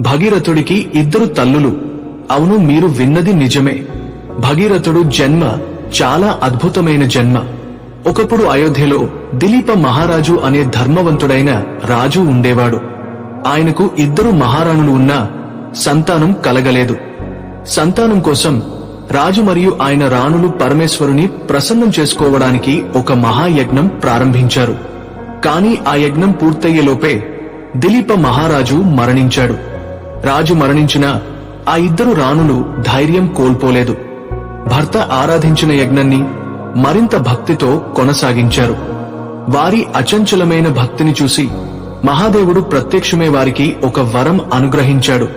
భగీరథుడికి ఇద్దరు తల్లులు. అవును మీరు విన్నది నిజమే. భగీరథుడు జన్మ చాలా అద్భుతమైన జన్మ. ఒకప్పుడు అయోధ్యలో దిలీప మహారాజు అనే ధర్మవంతుడైన రాజు ఉండేవాడు. ఆయనకు ఇద్దరు మహారాణులు ఉన్నా సంతానం కలగలేదు. సంతానం కోసం రాజు మరియు ఆయన రాణులు పరమేశ్వరుని ప్రసన్నం చేసుకోవడానికి ఒక మహాయజ్ఞం ప్రారంభించారు. కాని ఆ యజ్ఞం పూర్తయ్యేలోపే దిలీప మహారాజు మరణించాడు. రాజు మరణించినా ఆ ఇద్దరు రాణులు ధైర్యం కోల్పోలేదు. భర్త ఆరాధించిన యజ్ఞాన్ని మరింత భక్తితో కొనసాగించారు. వారి అచంచలమైన భక్తిని చూసి మహాదేవుడు ప్రత్యక్షమే వారికి ఒక వరం అనుగ్రహించాడు.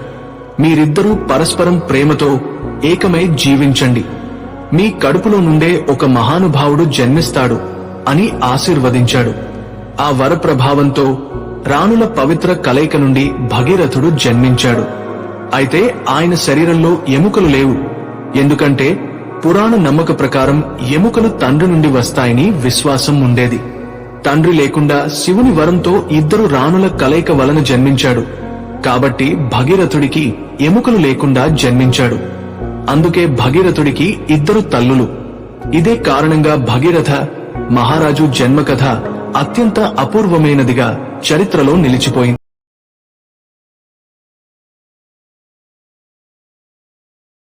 మీరిద్దరూ పరస్పరం ప్రేమతో ఏకమై జీవించండి. మీ కడుపులో నుండే ఒక మహానుభావుడు జన్మిస్తాడు అని ఆశీర్వదించాడు. ఆ వర ప్రభావంతో రాణుల పవిత్ర కలయిక నుండి భగీరథుడు జన్మించాడు. అయితే ఆయన శరీరంలో ఎముకలు లేవు. ఎందుకంటే పురాణ నమ్మక ప్రకారం ఎముకలు తండ్రి నుండి వస్తాయని విశ్వాసం ఉండేది. తండ్రి లేకుండా శివుని వరంతో ఇద్దరు రాణుల కలయిక వలన జన్మించాడు. కాబట్టి భగీరథుడికి ఎముకలు లేకుండా జన్మించాడు. అందుకే భగీరథుడికి ఇద్దరు తల్లులు. ఇదే కారణంగా భగీరథ మహారాజు జన్మ కథ అత్యంత అపూర్వమైనదిగా చరిత్రలో నిలిచిపోయింది.